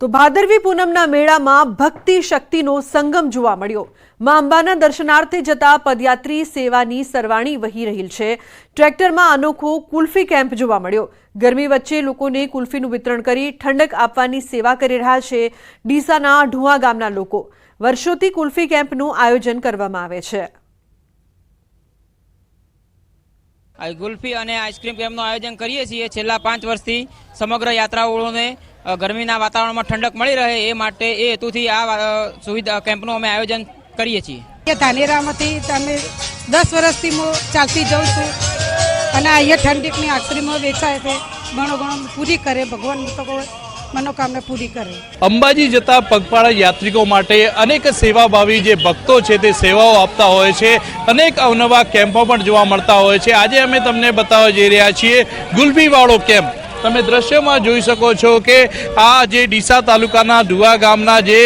તો ભાદરવી પૂનમના મેળામાં ભક્તિ શક્તિનો સંગમ જોવા મળ્યો. મા અંબાના દર્શનાર્થે જતા પદયાત્રી સેવાની સરવાણી વહી રહી છે. ટ્રેક્ટરમાં અનોખો કુલ્ફી કેમ્પ જોવા મળ્યો. ગરમી વચ્ચે લોકોને કુલ્ફીનું વિતરણ કરી ઠંડક આપવાની સેવા કરી રહ્યા છે ડીસાના ઢુવા ગામના લોકો. વર્ષોથી કુલ્ફી કેમ્પનું આયોજન કરવામાં આવે છે. ગુલ્ફી અને આઈસ્ક્રીમ કેમ્પનું આયોજન કરીએ છીએ. છેલ્લા પાંચ વર્ષથી સમગ્ર યાત્રાળુઓને અ, ગરમીના વાતાવરણમાં ઠંડક મળી રહે એ માટે એ હેતુથી આ સુવિધા કેમ્પનું અમે આયોજન કરીએ છીએ. કે ધાનેરામાંથી તમે દસ વર્ષથી હું ચાલતી જાઉં છું અને અહીંયા ઠંડીકની આઈસ્ક્રીમો વેચાય છે ઘણો ઘણો પૂરી કરે ભગવાન તો મનોકામના પૂરી કરે. અંબાજી જતા પગપાળા યાત્રિકો માટે અનેક સેવાભાવી જે ભક્તો છે તે સેવાઓ આપતા હોય છે અનેક અવનવા કેમ્પો પણ જોવા મળતા હોય છે. આજે અમે તમને બતાવવા જઈ રહ્યા છીએ ગુલબીવાળો કેમ્પ. તમે દ્રશ્યમાં જોઈ શકો છો કે આ જે ડીસા તાલુકાના ધુવા ગામના જે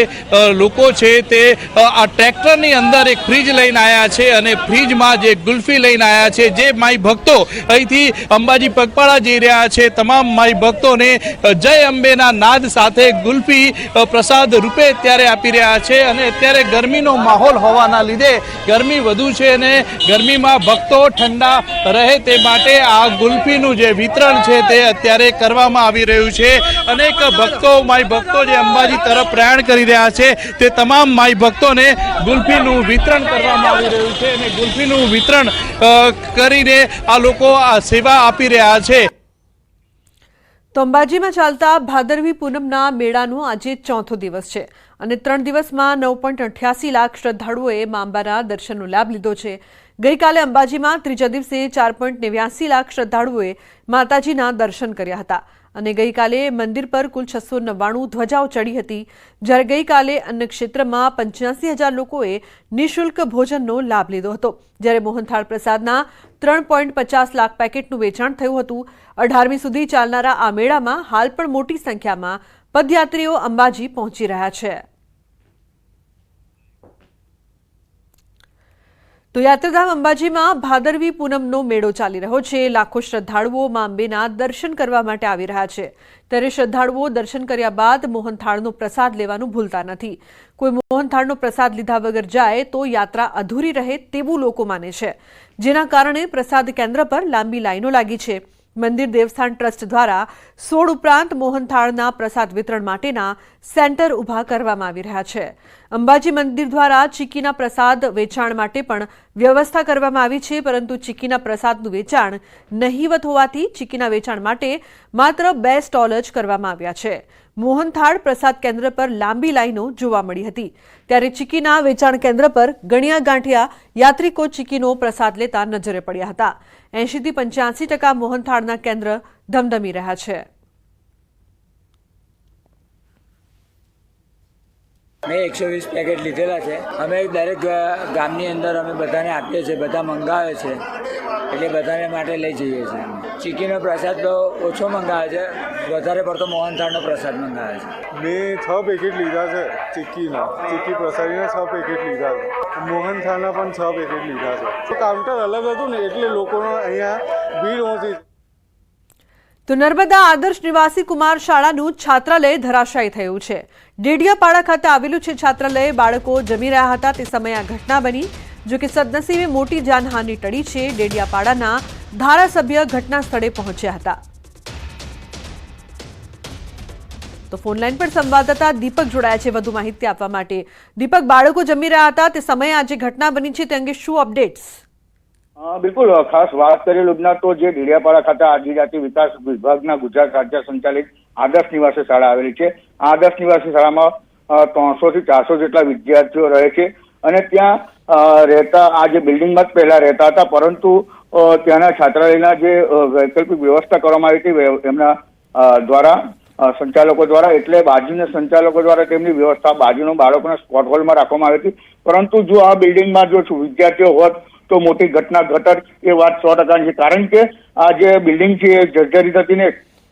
લોકો છે તે આ ટ્રેક્ટરની અંદર એક ફ્રીજ લઈને આવ્યા છે અને ફ્રીજમાં જે ગુલ્ફી લઈને આવ્યા છે, જે માઈ ભક્તો અહીંથી અંબાજી પગપાળા જઈ રહ્યા છે, તમામ માઈ ભક્તોને જય અંબેના નાદ સાથે ગુલ્ફી પ્રસાદ રૂપે અત્યારે આપી રહ્યા છે અને અત્યારે ગરમીનો માહોલ હોવાના લીધે ગરમી વધુ છે અને ગરમીમાં ભક્તો ઠંડા રહે તે માટે આ ગુલ્ફીનું જે વિતરણ છે તે અત્યારે કરવામાં આવી રહ્યું છે. અનેક ભક્તો માય ભક્તો જે અંબાજી તરફ પ્રયાણ કરી રહ્યા છે, તે તમામ માય ભક્તોને ગુલ્ફીનું વિતરણ કરવામાં આવી રહ્યું છે અને ગુલ્ફીનું વિતરણ કરીને આ લોકો આ સેવા આપી રહ્યા છે. તો અંબાજીમાં ચાલતા ભાદરવી પૂનમના મેળાનો આજે ચોથો દિવસ છે અને ત્રણ દિવસમાં નવ લાખ શ્રદ્ધાળુઓએ મા અંબાના દર્શનનો લાભ લીધો છે. ગઈકાલે અંબાજીમાં ત્રીજા દિવસે ચાર પોઈન્ટ નેવ્યાસી લાખ શ્રદ્ધાળુઓએ માતાજીના દર્શન કર્યા હતા. અને ગઈકાલે મંદિર પર કુલ છસો નવ્વાણું ધ્વજાઓ ચડી હતી. જ્યારે ગઈકાલે અન્ય ક્ષેત્રમાં પંચ્યાસી હજાર લોકોએ નિઃશુલ્ક ભોજનનો લાભ લીધો હતો. જ્યારે મોહનથાળ પ્રસાદના ત્રણ પોઈન્ટ પચાસ લાખ પેકેટનું વેચાણ થયું હતું. અઢારમી સુધી ચાલનારા આ મેળામાં હાલ પણ મોટી સંખ્યામાં પદયાત્રીઓ અંબાજી પહોંચી રહ્યા છે. તો યાત્રાધામ અંબાજીમાં ભાદરવી પૂનમનો મેળો ચાલી રહ્યો છે. લાખો શ્રદ્ધાળુઓ મા અંબેના દર્શન કરવા માટે આવી રહ્યા છે. ત્યારે શ્રદ્ધાળુઓ દર્શન કર્યા બાદ મોહનથાળનો પ્રસાદ લેવાનું ભૂલતા નથી. કોઈ મોહનથાળનો પ્રસાદ લીધા વગર જાય તો યાત્રા અધૂરી રહે તેવું લોકો માને છે. જેના કારણે પ્રસાદ કેન્દ્ર પર લાંબી લાઈનો લાગી છે. મંદિર દેવસ્થાન ટ્રસ્ટ દ્વારા સોળ ઉપરાંત મોહનથાળના પ્રસાદ વિતરણ માટેના સેન્ટર ઊભા કરવામાં આવી રહ્યા છે. અંબાજી મંદિર દ્વારા ચીકીના પ્રસાદ વેચાણ માટે પણ વ્યવસ્થા કરવામાં આવી છે, પરંતુ ચીકીના પ્રસાદનું વેચાણ નહીવત હોવાથી ચીકીના વેચાણ માટે માત્ર બે સ્ટોલ જ કરવામાં આવ્યા છે. મોહનથાળ પ્રસાદ કેન્દ્ર પર લાંબી લાઈનો જોવા મળી હતી. ત્યારે ચીકીના વેચાણ કેન્દ્ર પર ગણિયા ગાંઠિયા યાત્રિકો ચીકીનો પ્રસાદ લેતા નજરે પડ્યા હતા. એંશીથી પંચ્યાસી ટકા મોહનથાળના કેન્દ્ર ધમધમી રહ્યા છે. મેં એકસો વીસ પેકેટ લીધેલા છે. અમે દરેક ગામની અંદર અમે બધાને આપીએ છીએ, બધા મંગાવે છે. એટલે બધાને માટે લઈ જઈએ છીએ. ચીકીનો પ્રસાદ તો ઓછો મંગાવે છે. વધારે પડતો મોહનથાળનો પ્રસાદ મંગાવે છે. મેં છ પેકેટ લીધા છે ચીક્કીના ચીક્કી પ્રસાદીના છ પેકેટ લીધા છે. મોહનથાળના પણ છ પેકેટ લીધા છે. તો કાઉન્ટર અલગ હતું ને એટલે લોકોનો અહીંયા ભીડ ઓછી તો નર્મદા આદર્શ નિવાસી કુમાર શાળાનું છાત્રાલય ધરાશાયી થયું છે. ડેડિયાપાડા ખાતે આવેલું છે છાત્રાલય. બાળકો જમી રહ્યા હતા. તે સમયે આ ઘટના બની. જો કે સદનસીબે મોટી જાનહાનિ ટળી છે, ડેડિયાપાડાના ધારાસભ્ય ઘટના સ્થળે પહોંચ્યા હતા. તો ફોનલાઈન પર સંવાદદાતા દીપક જોડાયા છે, વધુ માહિતી આપવા માટે. દીપક, બાળકો જમી રહ્યા હતા, તે સમયે આજે ઘટના બની છે, તે અંગે શું અપડેટ્સ? બિલકુલ ખાસ વાત કરી લુબના તો જે ડેડિયાપાડા ખાતે આદિજાતિ વિકાસ વિભાગના ગુજરાત રાજ્ય સંચાલિત આદર્શ નિવાસી શાળા આવેલી છે. આદર્શ નિવાસી શાળામાં ત્રણસો થી ચારસો જેટલા વિદ્યાર્થીઓ રહે છે અને ત્યાં રહેતા, આ જે બિલ્ડિંગમાં જ પહેલા રહેતા હતા, પરંતુ ત્યાંના છાત્રાલયના જે વૈકલ્પિક વ્યવસ્થા કરવામાં આવી હતી એમના દ્વારા સંચાલકો દ્વારા, એટલે બાજુના સંચાલકો દ્વારા તેમની વ્યવસ્થા, બાજુના બાળકોના સ્પોટ હોલમાં રાખવામાં આવી હતી. પરંતુ જો આ બિલ્ડિંગમાં જો વિદ્યાર્થીઓ હોત, તો મોટી ઘટના, ઘટત, એ વાત સો ટકાની છે. કારણ કે, આ જે બિલ્ડિંગ છે, એ જર્જરિત હતી ને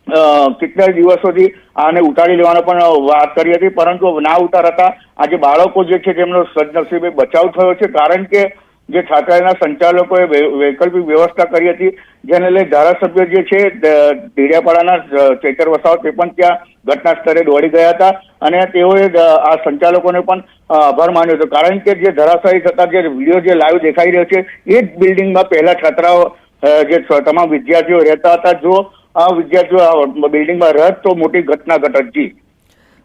અ, કેટલાય દિવસોથી આને ઉતારી લેવાનો પણ વાત કરી હતી પરંતુ ના ઉતારતા આજે બાળકો જે છે તેમનો સદનસીબે બચાવ થયો છે કારણ કે જે છાત્રાલયના સંચાલકોએ વૈકલ્પિક વ્યવસ્થા કરી હતી જેને લઈ ધારાસભ્ય જે છે ઢીડિયાપાડાના ચેતર વસાવ તે પણ ત્યાં ઘટના સ્થળે દોડી ગયા હતા અને તેઓએ આ સંચાલકોને પણ આભાર માન્યો હતો કારણ કે જે ધરાશાયી થતા જે વીડિયો જે લાઈવ દેખાઈ રહ્યો છે એ જ બિલ્ડિંગમાં પહેલા છાત્રાઓ જે તમામ વિદ્યાર્થીઓ રહેતા હતા જો આ વિદ્યાર્થીઓ આ બિલ્ડિંગમાં રહત તો મોટી ઘટના ઘટતી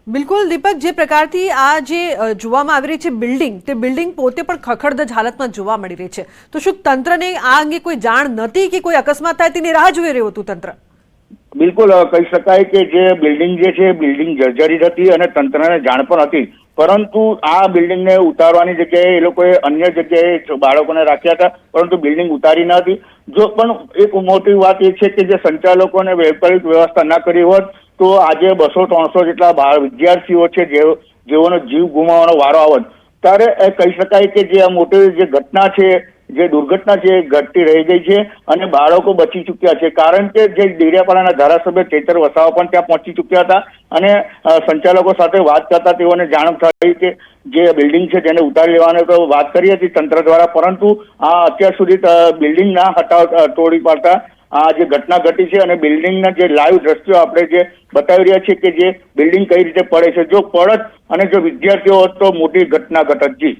બિલકુલ દીપક જે પ્રકારથી આ જે જોવામાં આવી રહી છે બિલ્ડિંગ તે બિલ્ડિંગ પોતે પણ ખખડધજ હાલતમાં જોવા મળી રહી છે. તો શું તંત્રને આ અંગે કોઈ જાણ નથી કે કોઈ અકસ્માત થાય તેની રાહ જોઈ રહ્યું હતું તંત્ર? બિલકુલ કહી શકાય કે જે બિલ્ડિંગ જે છે બિલ્ડિંગ જર્જરિત હતી અને તંત્રને જાણ પણ હતી. પરંતુ આ બિલ્ડિંગને ઉતારવાની જગ્યાએ એ લોકોએ અન્ય જગ્યાએ બાળકોને રાખ્યા હતા, પરંતુ બિલ્ડિંગ ઉતારી ન હતી. જો પણ એક મોટી વાત એ છે કે જે સંચાલકોને વૈકલ્પિક વ્યવસ્થા ના કરી હોત, તો આજે બસો ત્રણસો જેટલા વિદ્યાર્થીઓ છે જેઓનો જીવ ગુમાવવાનો વારો આવત. ત્યારે કહી શકાય કે જે આ મોટી જે ઘટના છે જે દુર્ઘટના છે એ ઘટતી રહી ગઈ છે અને બાળકો બચી ચૂક્યા છે. કારણ કે જે ડેડિયાપાડાના ધારાસભ્ય ચેતર વસાવા પણ ત્યાં પહોંચી ચૂક્યા હતા અને સંચાલકો સાથે વાત કરતા તેઓને જાણ થઈ કે જે બિલ્ડિંગ છે તેને ઉતારી લેવાની તો વાત કરી હતી તંત્ર દ્વારા, પરંતુ આ અત્યાર સુધી બિલ્ડિંગ ના હટાવ તોડી પાડતા આ જે ઘટના ઘટી છે અને બિલ્ડિંગના જે લાઈવ દ્રશ્યો આપણે જે બતાવી રહ્યા છીએ કે જે બિલ્ડિંગ કઈ રીતે પડે છે, જો પડત અને જો વિદ્યાર્થીઓ હોત તો મોટી ઘટના ઘટત જી.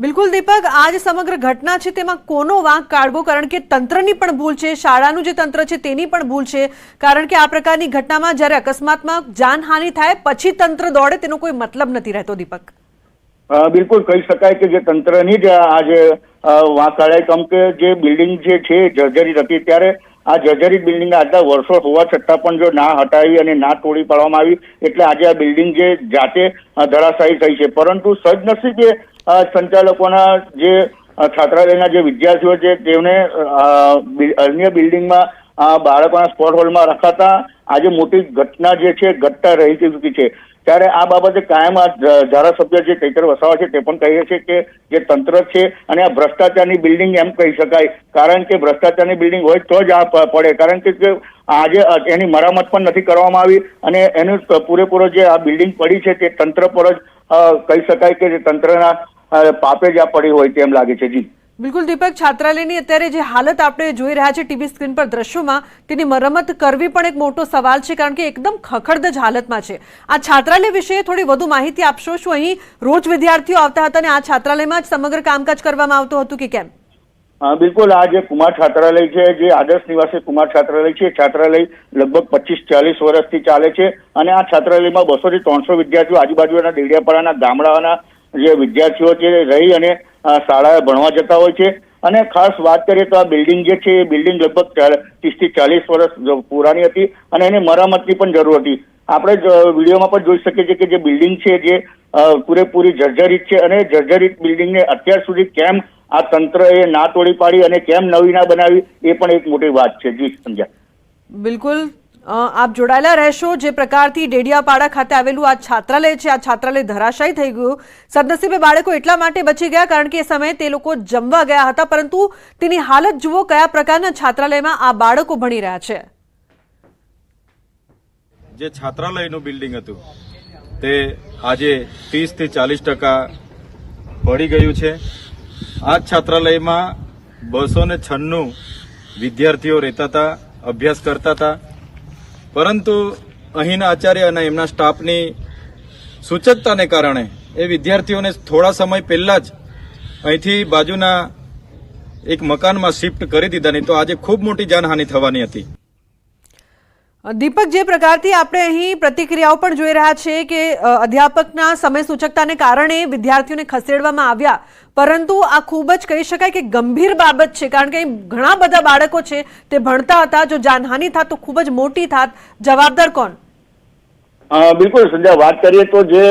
બિલકુલ દીપક, આ સમગ્ર ઘટના છે, તેમાં કોનો વાંક કાઢવો? કારણ કે તંત્રની પણ ભૂલ છે, શાળાનું જે તંત્ર છે, તેની પણ ભૂલ છે. કારણ કે આ પ્રકારની ઘટનામાં જ્યારે અકસ્માતમાં જાનહાનિ થાય, પછી તંત્ર દોડે, તેનો કોઈ મતલબ નથી રહેતો, દીપક. બિલકુલ કહી શકાય કે જે તંત્રની જ આજે વાંક કાઢાય, કેમ કે જે બિલ્ડિંગ જે છે જર્જરી હતી, ત્યારે આ જર્જરિત બિલ્ડિંગ આટલા વર્ષો હોવા છતાં પણ જો ના હટાવી અને ના તોડી પાડવામાં આવી, એટલે આજે આ બિલ્ડિંગ જે જાતે ધરાશાયી થઈ છે. પરંતુ સદનસીબે સંચાલકોના જે છાત્રાલયના જે વિદ્યાર્થીઓ છે, તેમને અન્ય બિલ્ડિંગમાં બાળકોના સ્પોર્ટ હોલમાં રખાતા આજે મોટી ઘટના જે છે, ઘટતા રહી ચૂકી છે. ત્યારે આ બાબતે કાયમ આ ધારાસભ્ય જે કૈતર વસાવા છે તે પણ કહે છે કે, જે તંત્ર છે અને આ ભ્રષ્ટાચારની બિલ્ડિંગ એમ કહી શકાય. કારણ કે ભ્રષ્ટાચારની બિલ્ડિંગ હોય તો જ આ પડે. કારણ કે આજે એની મરામત પણ નથી કરવામાં આવી અને એનું પૂરેપૂરો જે આ બિલ્ડિંગ પડી છે તે તંત્ર પર જ કહી શકાય કે જે તંત્રના પાપે જ આ પડી હોય તેમ લાગે છે. જી. બિલકુલ દીપક, છાત્રાલયની અત્યારે જે હાલત આપણે જોઈ રહ્યા છે ટીવી સ્ક્રીન પર દ્રશ્યોમાં, તેની મરમત કરવી પણ એક મોટો સવાલ છે, કારણ કે એકદમ ખખડદજ હાલતમાં છે. આ છાત્રાલય વિશે થોડી વધુ માહિતી આપશો? શું અહીં રોજ વિદ્યાર્થીઓ આવતા હતા અને આ છાત્રાલયમાં જ સમગ્ર કામકાજ કરવામાં આવતું હતું કે કેમ? બિલકુલ. આ જે કુમાર છાત્રાલય છે, જે આદર્શ નિવાસી કુમાર છાત્રાલય છે છાત્રાલય લગભગ પચીસ ચાલીસ વર્ષથી ચાલે છે અને આ છાત્રાલયમાં બસો થી ત્રણસો વિદ્યાર્થીઓ આજુબાજુના દેડિયાપાડાના ગામડાના જે વિદ્યાર્થીઓ છે રહી અને શાળાએ ભણવા જતા હોય છે. અને ખાસ વાત કરીએ તો આ બિલ્ડિંગ જે છે, એ બિલ્ડિંગ લગભગ ત્રીસથી ચાલીસ વર્ષ પુરાણી હતી અને એની મરામતની પણ જરૂર હતી. આપણે વિડીયોમાં પણ જોઈ શકીએ છીએ કે જે બિલ્ડિંગ છે જે પૂરેપૂરી જર્જરિત છે અને જર્જરિત બિલ્ડિંગને અત્યાર સુધી કેમ આ તંત્ર એ ના તોડી પાડી અને કેમ નવી ના બનાવી, એ પણ એક મોટી વાત છે. જી સમજ્યા બિલકુલ. આપ જોડાયેલા રહેશો. જે પ્રકારથી ડેડિયાપાડા ખાતે આવેલું આ છાત્રાલય છે, આ છાત્રાલય ધરાશાયી થઈ ગયું. સદનસીબે બાળકો એટલા માટે બચી ગયા કારણ કે એ સમયે તે લોકો જમવા ગયા હતા, પરંતુ તેની હાલત જુઓ કયા પ્રકારના છાત્રાલયમાં આ બાળકો ભણી રહ્યા છે. જે છાત્રાલયનું બિલ્ડિંગ હતું, તે આજે ત્રીસથી ચાલીસ ટકા પડી ગયું છે. આ છાત્રાલયમાં બસો ને છન્નું વિદ્યાર્થીઓ રહેતા હતા, અભ્યાસ કરતા હતા. પરંતુ અહીંના આચાર્ય અને એમના સ્ટાફની સૂચકતાને કારણે એ વિદ્યાર્થીઓને થોડા સમય પહેલાં જ અહીંથી બાજુના એક મકાનમાં શિફ્ટ કરી દીધા, નહીં તો આજે ખૂબ મોટી જાનહાનિ થવાની હતી. દીપક, જે પ્રકારથી આપણે અહીં પ્રતિક્રિયાઓ પણ જોઈ રહ્યા છે કે અધ્યાપકના સમય સૂચકતાને કારણે વિદ્યાર્થીઓને ખસેડવામાં આવ્યા. પરંતુ આ ખૂબ જ કહી શકાય કે ગંભીર બાબત છે, કારણ કે અહીં ઘણા બધા બાળકો છે, તે ભણતા હતા. જો જાનહાની થાત તો ખૂબ જ મોટી થાત. જવાબદાર કોણ? બિલકુલ સંજય, વાત કરીએ તો જે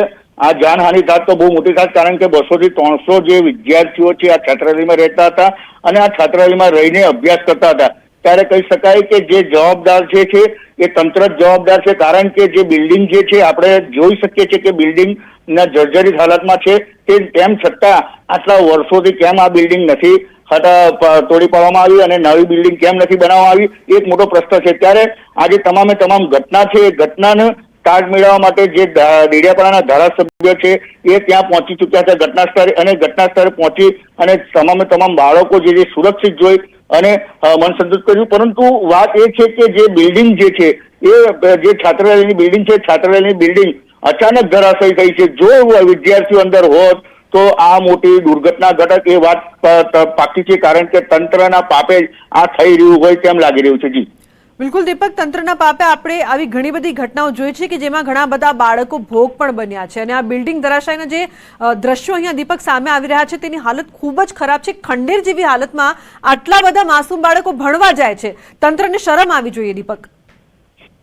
આ જાનહાનિ થાત તો બહુ મોટી થાત, કારણ કે બસો થી ત્રણસો જે વિદ્યાર્થીઓ છે, આ છાત્રાલયમાં રહેતા હતા અને આ છાત્રાલયમાં રહીને અભ્યાસ કરતા હતા. ત્યારે કહી શકાય કે જે જવાબદાર જે છે, એ તંત્ર જ જવાબદાર છે. કારણ કે જે બિલ્ડિંગ જે છે, આપણે જોઈ શકીએ છીએ કે બિલ્ડિંગ ના જર્જરિત હાલતમાં છે. તે તેમ છતાં આટલા વર્ષોથી કેમ આ બિલ્ડિંગ નથી હટા તોડી પાડવામાં આવી અને નવી બિલ્ડિંગ કેમ નથી બનાવવામાં આવી? એક મોટો પ્રશ્ન છે. ત્યારે આજે તમામે તમામ ઘટના છે. એ ઘટનાને તાજ મેળવવા માટે જે ડેડિયાપાડાના ધારાસભ્ય છે, એ ત્યાં પહોંચી ચૂક્યા છે ઘટના સ્થળે અને ઘટના સ્થળે પહોંચી અને તમામે તમામ બાળકો જે સુરક્ષિત જોઈ અને મન સંતુષ્ટ કર્યું. પરંતુ વાત એ છે કે જે બિલ્ડિંગ જે છે, એ, જે છાત્રાલયની બિલ્ડિંગ છે, છાત્રાલયની બિલ્ડિંગ અચાનક ધરાશયી થઈ છે. જો વિદ્યાર્થીઓ અંદર હોત, તો આ મોટી દુર્ઘટના ઘટક એ વાત પાકી છે. કારણ કે તંત્રના પાપે આ થઈ રહ્યું હોય તેમ લાગી રહ્યું છે. જી. બિલકુલ દીપક, તંત્રના પાપે આપણે આવી ઘણી બધી ઘટનાઓ જોઈ છે કે જેમાં ઘણા બધા બાળકો ભોગ પણ બન્યા છે. અને આ બિલ્ડિંગ ધરાશાયના જે દ્રશ્યો અહીંયા દીપક સામે આવી રહ્યા છે તેની હાલત ખૂબ જ ખરાબ છે. ખંડેર જેવી હાલતમાં આટલા બધા માસૂમ બાળકો ભણવા જાય છે. તંત્રને શરમ આવી જોઈએ દીપક.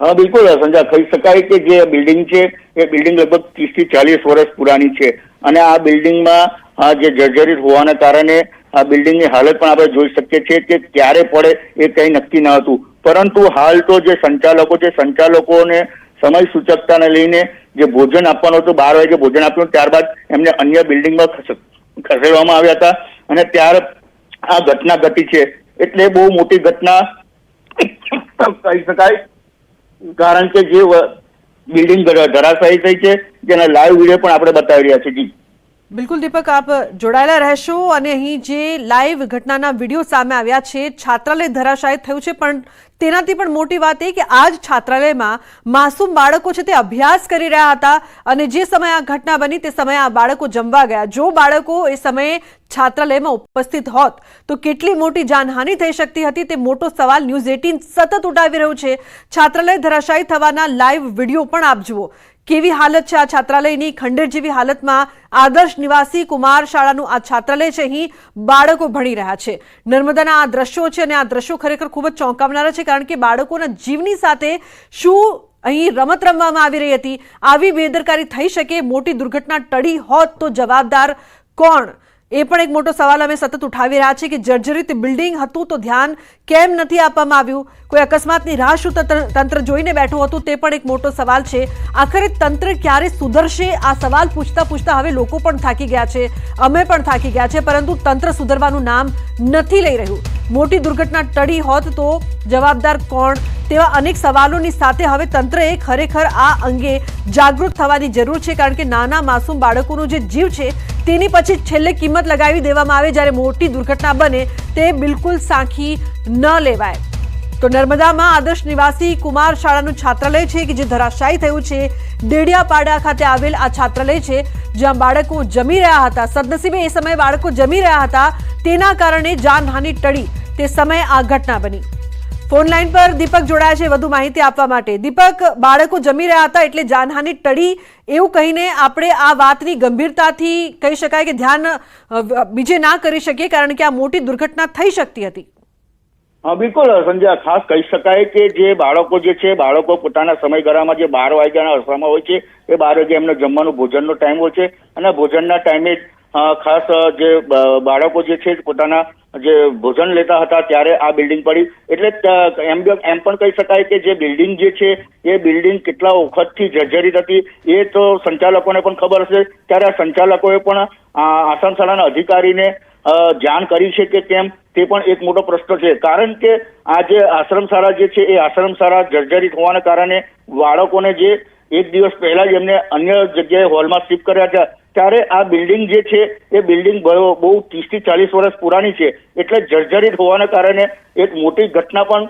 હા, બિલકુલ સંજા કહી શકાય કે જે બિલ્ડિંગ છે, એ બિલ્ડિંગ લગભગ ત્રીસથી ચાલીસ વર્ષ પુરાની છે. અને આ બિલ્ડિંગમાં જે જર્જરિત હોવાના કારણે આ બિલ્ડિંગની હાલત પણ આપણે જોઈ શકીએ છીએ કે ક્યારે પડે એ કંઈ નક્કી ન હતું. પરંતુ હાલ તો જે સંચાલકો છે, સંચાલકોને સમય સૂચકતાને લઈને જે ભોજન આપવાનું હતું, બાર વાગે ભોજન આપ્યું, ત્યારબાદ એમને અન્ય બિલ્ડિંગમાં ખસ- ખસેડવામાં આવ્યા હતા. અને ત્યાર આ ઘટના ઘટી છે. એટલે બહુ મોટી ઘટના કહી શકાય. કારણ કે જે બિલ્ડિંગ ધરાશાયી થઈ છે. જેના લાઈવ વીડિયો પણ આપણે બતાવી રહ્યા છીએ. જી. બિલકુલ દીપક, આપ જોડાયેલા રહેશો અને અહીં જે લાઈવ ઘટનાના વીડિયો સામે આવ્યા છે, છાત્રાલય ધરાશાયી થયું છે, પણ તેનાથી પણ મોટી વાત એ કે આ જ છાત્રાલયમાં માસૂમ બાળકો છે તે અભ્યાસ કરી રહ્યા હતા અને જે સમયે આ ઘટના બની તે સમયે આ બાળકો જમવા ગયા. જો બાળકો એ સમયે છાત્રાલયમાં ઉપસ્થિત હોત, તો કેટલી મોટી જાનહાનિ થઈ શકતી હતી તે મોટો સવાલ ન્યૂઝ એટીન સતત ઉઠાવી રહ્યું છે. છાત્રાલય ધરાશાયી થવાના લાઈવ વીડિયો પણ આપ જુઓ. કેવી હાલત છે આ છાત્રાલયની? ખંડેર જેવી હાલતમાં આદર્શ નિવાસી કુમાર શાળાનું આ છાત્રાલય છે. અહીં બાળકો ભણી રહ્યા છે. નર્મદાના આ દ્રશ્યો છે અને આ દ્રશ્યો ખરેખર ખૂબ જ ચોંકાવનારા છે કારણ કે બાળકોના જીવની સાથે શું અહીં રમત રમવામાં આવી રહી હતી? આવી બેદરકારી થઈ શકે? મોટી દુર્ઘટના ટળી હોત તો જવાબદાર કોણ? એ પણ એક મોટો સવાલ અમે સતત ઉઠાવી રહ્યા છીએ કે જર્જરિત બિલ્ડિંગ હતું તો ધ્યાન કેમ નથી આપવામાં આવ્યું? કોઈ અકસ્માતની રાહ શું તંત્ર જોઈને બેઠું હતું તે પણ એક મોટો સવાલ છે. આખરે તંત્ર ક્યારે સુધરશે? આ સવાલ પૂછતા પૂછતા હવે લોકો પણ થાકી ગયા છે. અમે પણ થાકી ગયા છે, પરંતુ તંત્ર સુધરવાનું નામ નથી લઈ રહ્યું. મોટી દુર્ઘટના ટળી હોત તો જવાબદાર કોણ? તેવા અનેક સવાલોની સાથે હવે તંત્રએ ખરેખર આ અંગે જાગૃત થવાની જરૂર છે, કારણ કે નાના માસૂમ બાળકોનો જે જીવ છે તેની પછી છેલ્લે કિંમત લગાવી દેવામાં આવે જ્યારે મોટી દુર્ઘટના બને તે બિલકુલ સાંખી ન લેવાય. તો નર્મદામાં આદર્શ નિવાસી કુમાર શાળાનું છાત્રાલય છે કે જે ધરાશાયી થયું છે? ડેડિયાપાડા ખાતે આવેલ આ છાત્રાલય છે, જ્યાં બાળકો જમી રહ્યા હતા. સદનસીબે એ સમયે બાળકો જમી રહ્યા હતા. તેના કારણે જાનહાનિ ટળી. તે સમયે આ ઘટના બની. ફોન લાઈન પર દીપક જોડાયા છે વધુ માહિતી આપવા માટે. દીપક, બાળકો જમી રહ્યા હતા એટલે જાનહાનિ ટળી. એવું કહીને આપણે આ વાતની ગંભીરતાથી કહી શકાય કે ધ્યાન બીજે ના કરી શકીએ કારણ કે આ મોટી દુર્ઘટના થઈ શકતી હતી. હા, બિલકુલ, સંજય ખાસ કહી શકાય કે જે બાળકો જે છે, બાળકો પોતાના સમયગાળામાં જે બાર વાગ્યાના અરસામાં હોય છે, એ બાર વાગે એમને જમવાનું ભોજનનો ટાઈમ હોય છે. અને ભોજનના ટાઈમે ખાસ જે બાળકો જે છે પોતાના જે ભોજન લેતા હતા ત્યારે આ બિલ્ડિંગ પડી. એટલે એમ એમ પણ કહી શકાય કે જે બિલ્ડિંગ જે છે, એ બિલ્ડિંગ કેટલા વખતથી જર્જરિત હતી, એ તો સંચાલકોને પણ ખબર હશે. ત્યારે આ સંચાલકોએ પણ આ શાળાના અધિકારીને જાણ કરી છે કે કેમ, તે પણ એક મોટો પ્રશ્ન છે. કારણ કે આ જે આશ્રમશાળા જે છે, એ આશ્રમ શાળા જર્જરિત હોવાના કારણે બાળકોને જે એક દિવસ પહેલા જ એમને અન્ય જગ્યાએ હોલમાં શિફ્ટ કર્યા હતા. ત્યારે આ બિલ્ડિંગ જે છે, એ બિલ્ડિંગ બહુ બહુ ત્રીસથી ચાલીસ વર્ષ પુરાની છે. એટલે જર્જરિત હોવાના કારણે એક મોટી ઘટના પણ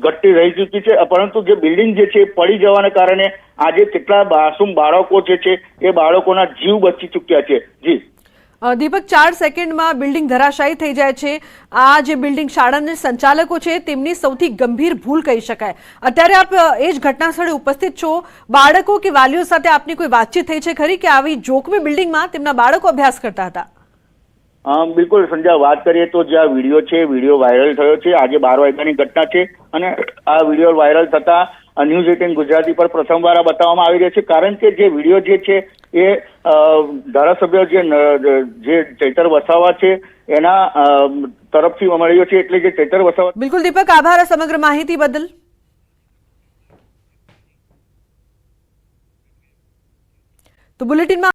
ઘટતી રહી ચૂકી છે. પરંતુ જે બિલ્ડિંગ જે છે પડી જવાના કારણે આજે કેટલા માસૂમ બાળકો જે છે, એ બાળકોના જીવ બચી ચૂક્યા છે. જી. દીપક, ચાર સેકન્ડમાં બિલ્ડિંગ ધરાશાયી થઈ જાય છે. આ જે બિલ્ડિંગ શાળાના સંચાલકો છે, તેમની સૌથી ગંભીર ભૂલ કહી શકાય. અત્યારે આપ એ જ ઘટના સ્થળે ઉપસ્થિત છો. બાળકો કે વાલીઓ સાથે આપની કોઈ વાતચીત થઈ છે ખરી કે આવી જોખમી બિલ્ડિંગમાં તેમના બાળકો અભ્યાસ કરતા હતા? બિલકુલ સંજય વાત કરીએ તો જે આ વીડિયો છે, વીડિયો વાયરલ થયો છે. આજે બાર વાગ્યાની ઘટના છે અને આ વીડિયો વાયરલ થતા ન્યૂઝ એટીન ગુજરાતી પર પ્રથમવાર આ બતાવવામાં આવી રહ્યો છે. કારણ કે જે વીડિયો જે છે એ ધારાસભ્ય જે જે ચૈતર વસાવા છે, એના તરફથી મળ્યો છે એટલે જે ચૈતર વસાવા બિલકુલ દીપક, આભાર સમગ્ર માહિતી બદલ. તો બુલેટિનમાં